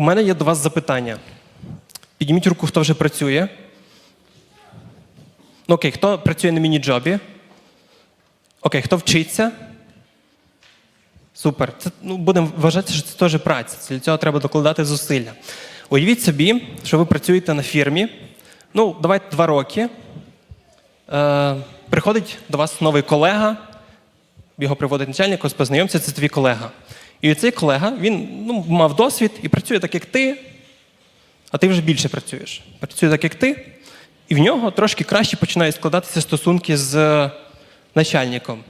У мене є до вас запитання. Підніміть руку, хто вже працює. Ну, окей, хто працює на міні-джобі? Окей, хто вчиться? Супер. Це, ну, будемо вважати, що це теж праця. Для цього треба докладати зусилля. Уявіть собі, що ви працюєте на фірмі. Ну, давайте два роки. Е, приходить до вас новий колега, його приводить начальник, ось це твій колега. І цей колега, він ну, мав досвід і працює так, як ти, а ти вже більше працюєш. Працює так, як ти, і в нього трошки краще починають складатися стосунки з е, начальником.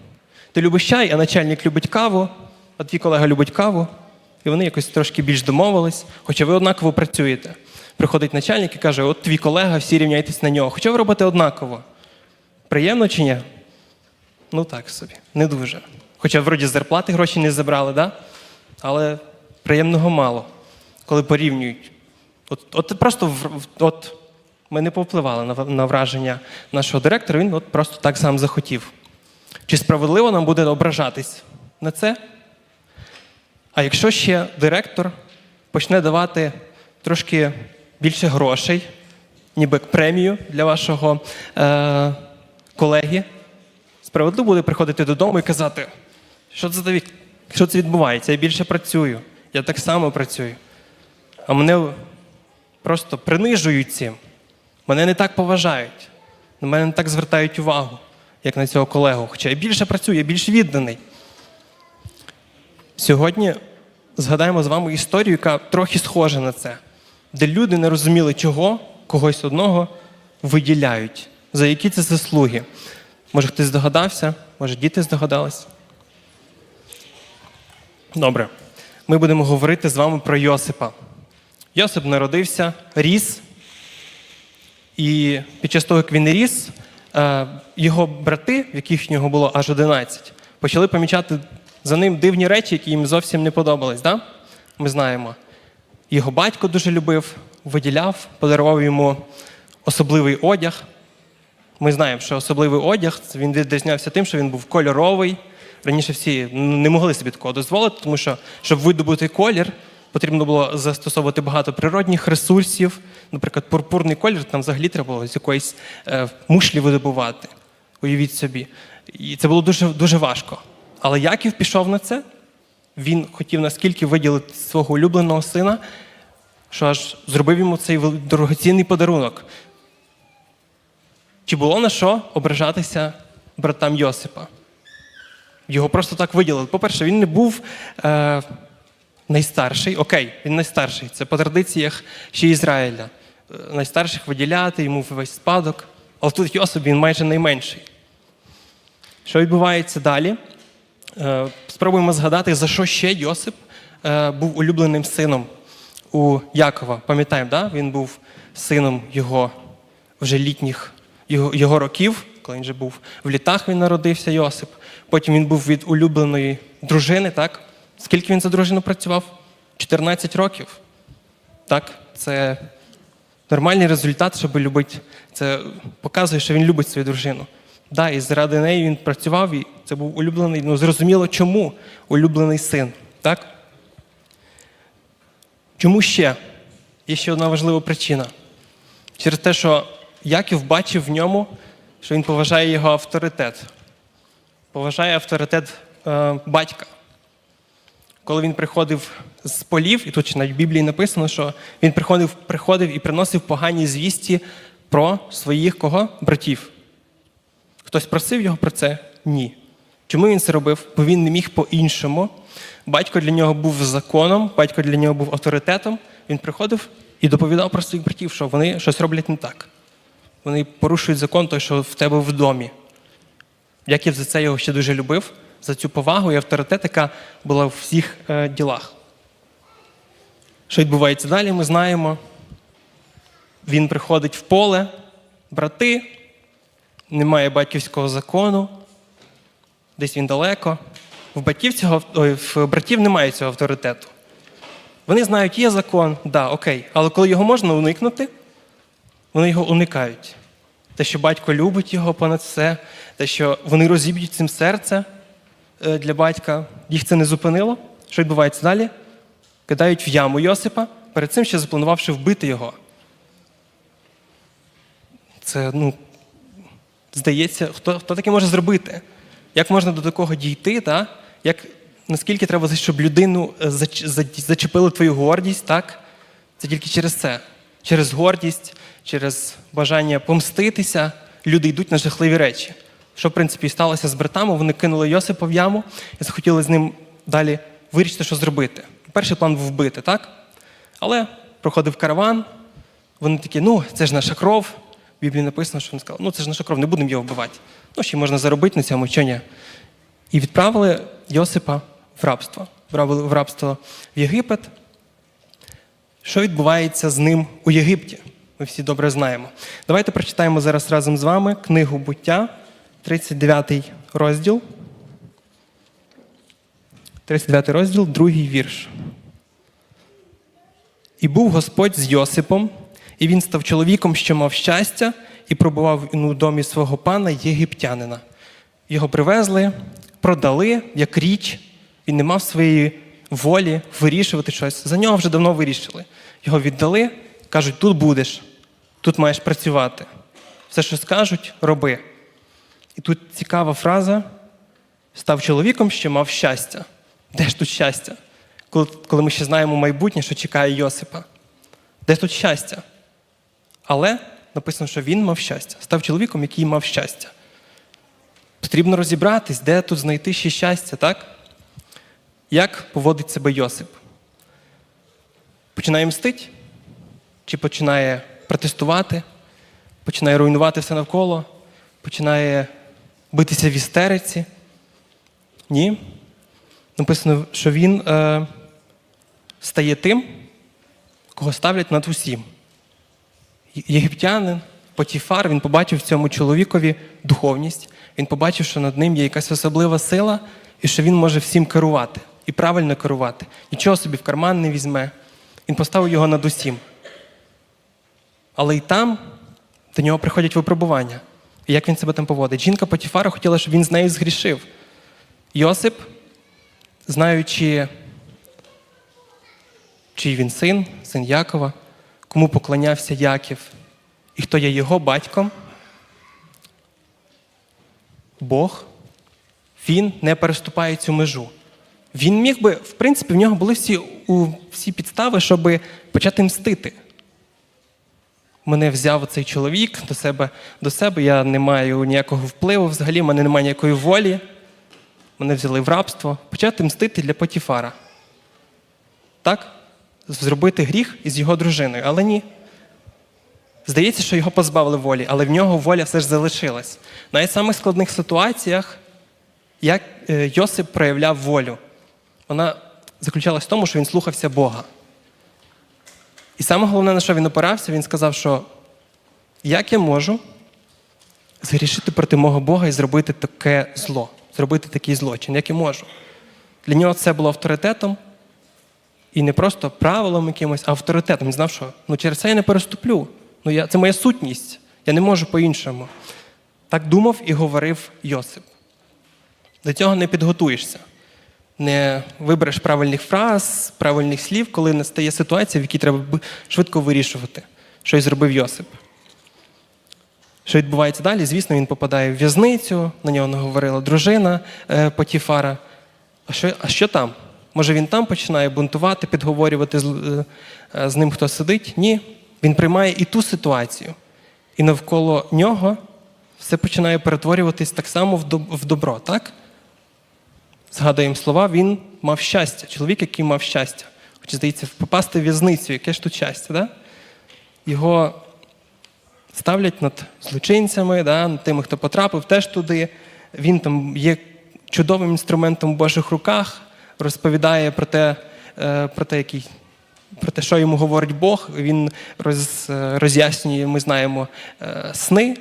Ти любиш чай, а начальник любить каву, а твій колега любить каву, і вони якось трошки більш домовились, хоча ви однаково працюєте. Приходить начальник і каже: от твій колега, всі рівняйтесь на нього. Хоча ви робите однаково. Приємно чи ні? Ну так собі, не дуже. Хоча вроді зарплати гроші не забрали, да? Але приємного мало, коли порівнюють. От, от просто от, ми не повпливали на, на враження нашого директора, він от просто так сам захотів. Чи справедливо нам буде ображатись на це? А якщо ще директор почне давати трошки більше грошей, ніби премію для вашого е- колеги, справедливо буде приходити додому і казати, що це, за що це відбувається, я більше працюю, я так само працюю. А мене просто принижують цим. Мене не так поважають, на мене не так звертають увагу, як на цього колегу. Хоча я більше працюю, я більш відданий. Сьогодні згадаємо з вами історію, яка трохи схожа на це, де люди не розуміли, чого когось одного виділяють, за які це заслуги. Може, хтось здогадався, може, діти здогадались. Добре. Ми будемо говорити з вами про Йосипа. Йосип народився, ріс, і під час того, як він ріс, е, його брати, в яких в нього було аж 11, почали помічати за ним дивні речі, які їм зовсім не подобались. Да? Ми знаємо. Його батько дуже любив, виділяв, подарував йому особливий одяг. Ми знаємо, що особливий одяг він відрізнявся тим, що він був кольоровий. Раніше всі не могли собі такого дозволити, тому що, щоб видобути колір, потрібно було застосовувати багато природних ресурсів. Наприклад, пурпурний колір там взагалі треба було з якоїсь е, мушлі видобувати. Уявіть собі. І це було дуже, дуже важко. Але Яків пішов на це. Він хотів наскільки виділити свого улюбленого сина, що аж зробив йому цей дорогоцінний подарунок. Чи було на що ображатися братам Йосипа? Його просто так виділили. По-перше, він не був е, найстарший. Окей, він найстарший. Це по традиціях ще Ізраїля. Е, найстарших виділяти, йому весь спадок. Але тут Йосип він майже найменший. Що відбувається далі? Е, спробуємо згадати, за що ще Йосип е, був улюбленим сином у Якова. Пам'ятаємо, да? він був сином його вже літніх його, його років, коли він вже був в літах, він народився Йосип. Потім він був від улюбленої дружини, так? Скільки він за дружину працював? 14 років. Так, це нормальний результат, щоб любити. Це показує, що він любить свою дружину. Да, і заради неї він працював, і це був улюблений. Ну, зрозуміло, чому улюблений син. Так? Чому ще? Є ще одна важлива причина. Через те, що Яків бачив в ньому, що він поважає його авторитет. Поважає авторитет е, батька. Коли він приходив з полів, і тут навіть в Біблії написано, що він приходив, приходив і приносив погані звісті про своїх кого? Братів. Хтось просив його про це? Ні. Чому він це робив? Бо він не міг по-іншому. Батько для нього був законом, батько для нього був авторитетом. Він приходив і доповідав про своїх братів, що вони щось роблять не так. Вони порушують закон, той, що в тебе в домі. Яків за це його ще дуже любив, за цю повагу і авторитет, яка була в всіх е, ділах. Що відбувається далі, ми знаємо. Він приходить в поле, брати, немає батьківського закону, десь він далеко. В батьків цього ой, в братів немає цього авторитету. Вони знають, є закон, да, окей. Але коли його можна уникнути, вони його уникають. Те, що батько любить його понад все, те, що вони розіб'ють цим серце е, для батька, їх це не зупинило. Що відбувається далі? Кидають в яму Йосипа, перед цим ще запланувавши вбити його. Це, ну, здається, хто, хто таке може зробити? Як можна до такого дійти? Та? Як, наскільки треба, щоб людину е, зач- зач- зачепили твою гордість, так? Це тільки через це. Через гордість, через бажання помститися, люди йдуть на жахливі речі. Що, в принципі, і сталося з братами, вони кинули Йосипа в яму і захотіли з ним далі вирішити, що зробити. Перший план був вбити, так? Але проходив караван, вони такі, ну, це ж наша кров. В Біблії написано, що він сказав, ну це ж наша кров, не будемо його вбивати. Ну, ще можна заробити на цьому, що ні. І відправили Йосипа в рабство. Відправили в рабство в Єгипет. Що відбувається з ним у Єгипті? Ми всі добре знаємо. Давайте прочитаємо зараз разом з вами книгу буття, 39 розділ. 39 розділ, другий вірш. І був Господь з Йосипом, і він став чоловіком, що мав щастя, і пробував у домі свого пана єгиптянина. Його привезли, продали як річ, він не мав своєї волі вирішувати щось. За нього вже давно вирішили. Його віддали, кажуть, тут будеш, тут маєш працювати. Все, що скажуть, роби. І тут цікава фраза: став чоловіком, що мав щастя. Де ж тут щастя? Коли, коли ми ще знаємо майбутнє, що чекає Йосипа. Де ж тут щастя? Але написано, що він мав щастя. Став чоловіком, який мав щастя. Потрібно розібратись, де тут знайти ще щастя, так? Як поводить себе Йосип? Починає мстить? Чи починає протестувати? Починає руйнувати все навколо? Починає битися в істериці? Ні. Написано, що він е, стає тим, кого ставлять над усім. Єгиптянин, Потіфар, він побачив в цьому чоловікові духовність, він побачив, що над ним є якась особлива сила, і що він може всім керувати і правильно керувати. Нічого собі в карман не візьме. Він поставив його над усім. Але і там до нього приходять випробування. І як він себе там поводить? Жінка Потіфара хотіла, щоб він з нею згрішив. Йосип, знаючи, чий він син, син Якова, кому поклонявся Яків, і хто є його батьком, Бог, він не переступає цю межу. Він міг би, в принципі, в нього були всі, у, всі підстави, щоб почати мстити. Мене взяв цей чоловік до себе, до себе, я не маю ніякого впливу, взагалі, в мене немає ніякої волі. Мене взяли в рабство, почати мстити для Потіфара. Так? Зробити гріх із його дружиною, але ні. Здається, що його позбавили волі, але в нього воля все ж залишилась. В самих складних ситуаціях, як е, Йосип проявляв волю, вона заключалась в тому, що він слухався Бога. І саме головне, на що він опирався, він сказав, що як я можу згрішити проти мого Бога і зробити таке зло, зробити такий злочин, як я можу. Для нього це було авторитетом, і не просто правилом якимось, а авторитетом. Він знав, що ну, через це я не переступлю. Ну, я, це моя сутність. Я не можу по-іншому. Так думав і говорив Йосип. До цього не підготуєшся. Не вибереш правильних фраз, правильних слів, коли настає ситуація, в якій треба швидко вирішувати, що й зробив Йосип. Що відбувається далі? Звісно, він попадає в в'язницю, на нього наговорила дружина е, Потіфара. А що, а що там? Може він там починає бунтувати, підговорювати з, е, е, з ним, хто сидить? Ні. Він приймає і ту ситуацію. І навколо нього все починає перетворюватись так само в добро, так? Згадуємо слова, він мав щастя, чоловік, який мав щастя. Хоч, здається, попасти в в'язницю, яке ж тут щастя, да? Його ставлять над злочинцями, да, над тими, хто потрапив теж туди. Він там є чудовим інструментом в Божих руках, розповідає про те, е, про те, який, про те, що йому говорить Бог. Він роз, е, роз'яснює, ми знаємо, е, сни,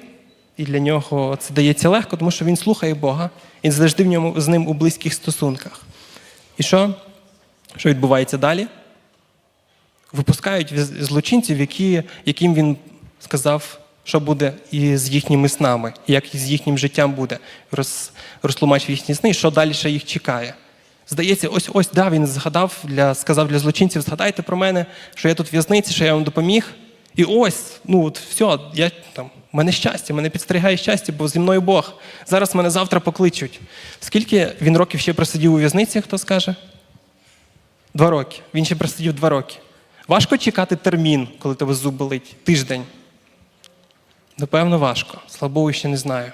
і для нього це дається легко, тому що він слухає Бога, він завжди в ньому, з ним у близьких стосунках. І що? Що відбувається далі? випускають злочинців, які, яким він сказав, що буде і з їхніми снами, і як з їхнім життям буде. Роз, розтлумачив їхні сни, і що далі ще їх чекає. Здається, ось ось да, він згадав для, сказав для злочинців, згадайте про мене, що я тут в'язниці, що я вам допоміг. І ось, ну от все, я там, в мене щастя, мене підстерігає щастя, бо зі мною Бог. Зараз мене завтра покличуть. Скільки він років ще просидів у в'язниці, хто скаже? Два роки. Він ще просидів два роки. Важко чекати термін, коли тебе зуб болить, тиждень. Напевно, важко. Слава Богу, ще не знаю.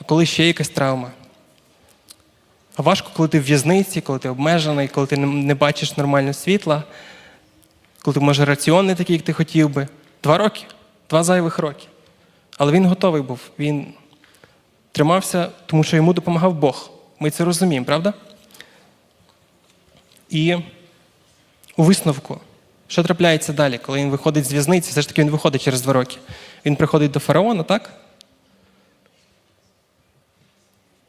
А коли ще якась травма? А важко, коли ти в в'язниці, коли ти обмежений, коли ти не бачиш нормального світла, коли ти, може, раціон не такий, як ти хотів би. Два роки, два зайвих роки. Але він готовий був. Він тримався, тому що йому допомагав Бог. Ми це розуміємо, правда? І у висновку, що трапляється далі, коли він виходить з в'язниці, все ж таки він виходить через два роки. Він приходить до фараона, так?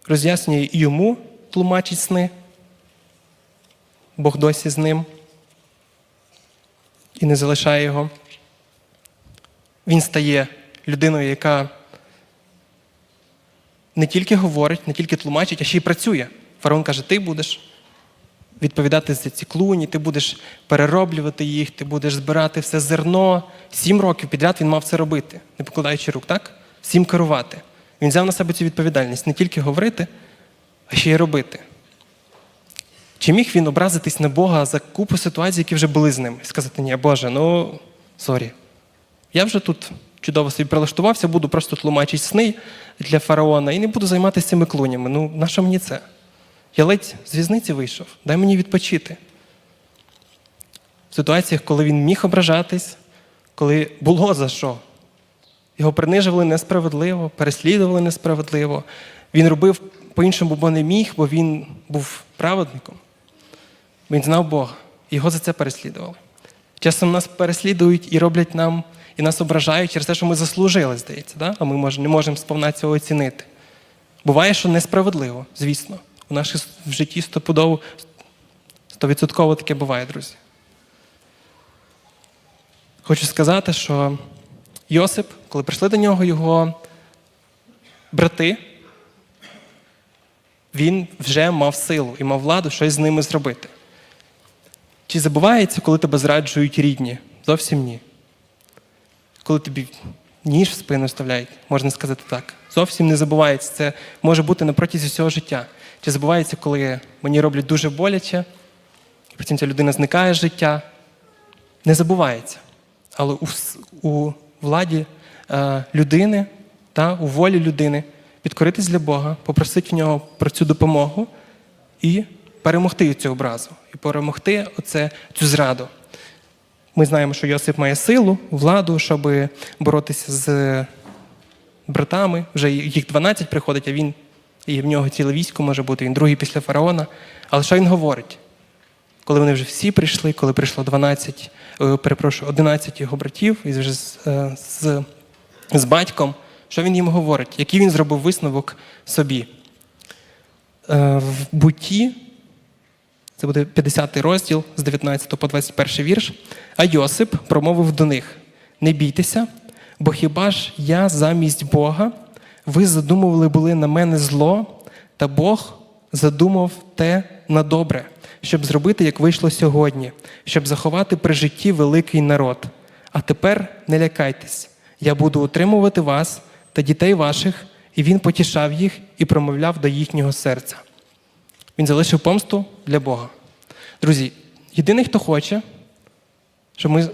Роз'яснює йому, тлумачить сни. Бог досі з ним і не залишає його. Він стає людиною, яка не тільки говорить, не тільки тлумачить, а ще й працює. Фараон каже: ти будеш відповідати за ці клуні, ти будеш перероблювати їх, ти будеш збирати все зерно. Сім років підряд він мав це робити, не покладаючи рук, так? Всім керувати. Він взяв на себе цю відповідальність не тільки говорити, а ще й робити. Чи міг він образитись на Бога за купу ситуацій, які вже були з ним? І сказати, ні, Боже, ну сорі. Я вже тут чудово собі прилаштувався, буду просто тлумачити сни для фараона і не буду займатися цими клунями. Ну, на що мені це? Я ледь з в'язниці вийшов, дай мені відпочити. В ситуаціях, коли він міг ображатись, коли було за що. Його принижували несправедливо, переслідували несправедливо. Він робив по-іншому, бо не міг, бо він був праведником. Він знав Бога. Його за це переслідували. Часом нас переслідують і роблять нам, і нас ображають через те, що ми заслужили, здається, да? а ми може, не можемо сповна цього оцінити. Буває, що несправедливо, звісно. У нашій в житті стопудово, стовідсотково таке буває, друзі. Хочу сказати, що Йосип, коли прийшли до нього його брати, він вже мав силу і мав владу щось з ними зробити. Чи забувається, коли тебе зраджують рідні? Зовсім ні. Коли тобі ніж в спину вставляють, можна сказати так. Зовсім не забувається. Це може бути на протязі всього життя. Чи забувається, коли мені роблять дуже боляче, і потім ця людина зникає з життя? Не забувається. Але у, у владі е, людини та у волі людини підкоритись для Бога, попросити в нього про цю допомогу і перемогти цю образу, і перемогти оце, цю зраду. Ми знаємо, що Йосип має силу, владу, щоб боротися з братами. Вже їх 12 приходить, а він і в нього ціле військо може бути, він другий після фараона. Але що він говорить? Коли вони вже всі прийшли, коли прийшло 12, е, перепрошую, 11 його братів і вже з, е, з, з батьком, що він їм говорить? Який він зробив висновок собі? Е, В бутті, це буде 50 розділ з 19 по 21 вірш. А Йосип промовив до них: Не бійтеся, бо хіба ж я замість Бога, ви задумували були на мене зло, та Бог задумав те на добре, щоб зробити, як вийшло сьогодні, щоб заховати при житті великий народ. А тепер не лякайтесь, я буду утримувати вас та дітей ваших, і він потішав їх і промовляв до їхнього серця. Він залишив помсту для Бога. Друзі, єдиний, хто хоче, щоб ми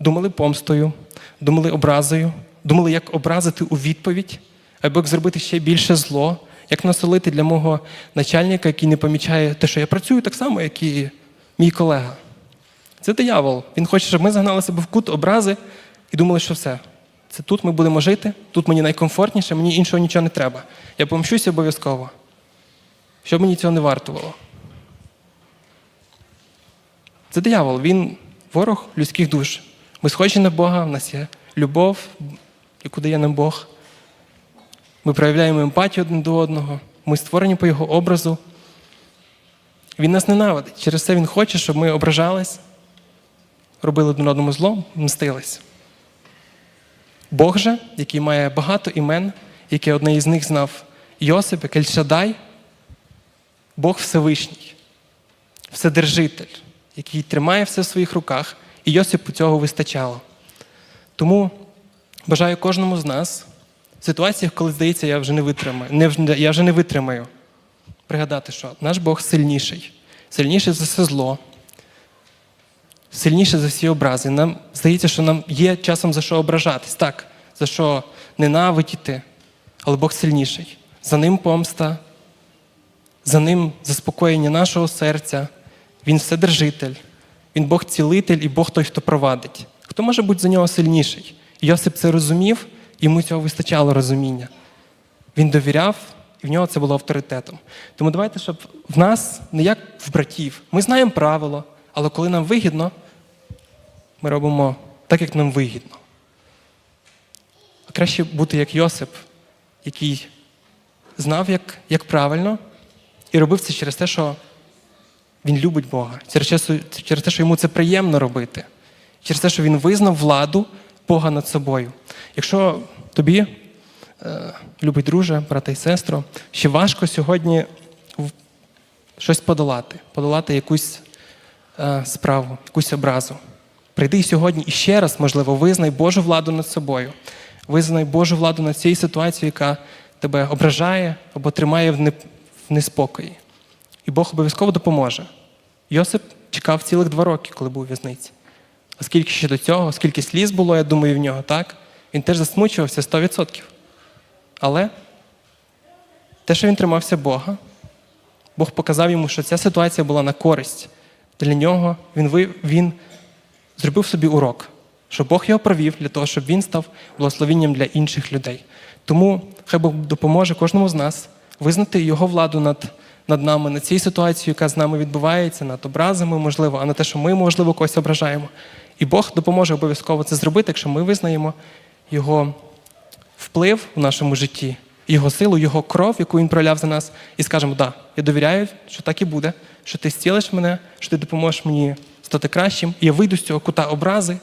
думали помстою, думали образою, думали, як образити у відповідь, або як зробити ще більше зло, як насолити для мого начальника, який не помічає те, що я працюю так само, як і мій колега. Це диявол. Він хоче, щоб ми загнали себе в кут образи і думали, що все. Це тут ми будемо жити, тут мені найкомфортніше, мені іншого нічого не треба. Я помщуся обов'язково. Щоб мені цього не вартувало. Це диявол, він ворог людських душ. Ми схожі на Бога, в нас є любов, яку дає нам Бог. Ми проявляємо емпатію один до одного, ми створені по Його образу. Він нас ненавидить. Через це Він хоче, щоб ми ображались, робили один одному зло, мстились. Бог же, який має багато імен, яке одне із них знав Йосип, як Ельшадай, Бог Всевишній. вседержитель, який тримає все в своїх руках, і Йосипу цього вистачало. Тому бажаю кожному з нас в ситуаціях, коли здається, я вже не витримаю, не, я вже не витримаю, пригадати, що наш Бог сильніший, сильніший за все зло, сильніший за всі образи. Нам здається, що нам є часом за що ображатись, так, за що ненавидіти, але Бог сильніший. За ним помста, за ним заспокоєння нашого серця. Він вседержитель, він Бог цілитель і Бог той, хто провадить. Хто може бути за нього сильніший? Йосип це розумів, йому цього вистачало розуміння. Він довіряв, і в нього це було авторитетом. Тому давайте, щоб в нас не як в братів. Ми знаємо правило, але коли нам вигідно, ми робимо так, як нам вигідно. А краще бути як Йосип, який знав, як, як правильно, і робив це через те, що він любить Бога, через те, що- йому це приємно робити, через те, що він визнав владу Бога над собою. Якщо тобі, е, любий друже, брате і сестро, ще важко сьогодні щось подолати, подолати якусь е, справу, якусь образу. Прийди сьогодні і ще раз, можливо, визнай Божу владу над собою, визнай Божу владу над цією ситуацією, яка тебе ображає або тримає в не- в неспокої. І Бог обов'язково допоможе. Йосип чекав цілих два роки, коли був у в'язниці. А скільки ще до цього, скільки сліз було, я думаю, в нього, так? Він теж засмучувався 100%. Але те, що він тримався Бога, Бог показав йому, що ця ситуація була на користь. Для нього він, він зробив собі урок, що Бог його провів для того, щоб він став благословенням для інших людей. Тому хай Бог допоможе кожному з нас визнати його владу над, над нами, над цією ситуацією, яка з нами відбувається, над образами, можливо, а не те, що ми, можливо, когось ображаємо. І Бог допоможе обов'язково це зробити, якщо ми визнаємо його вплив в нашому житті, його силу, його кров, яку він проявляв за нас, і скажемо, да, я довіряю, що так і буде, що ти зцілиш мене, що ти допоможеш мені стати кращим. І я вийду з цього кута образи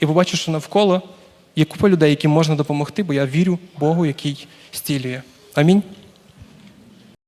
і побачу, що навколо є купа людей, яким можна допомогти, бо я вірю Богу, який зцілює. Амінь.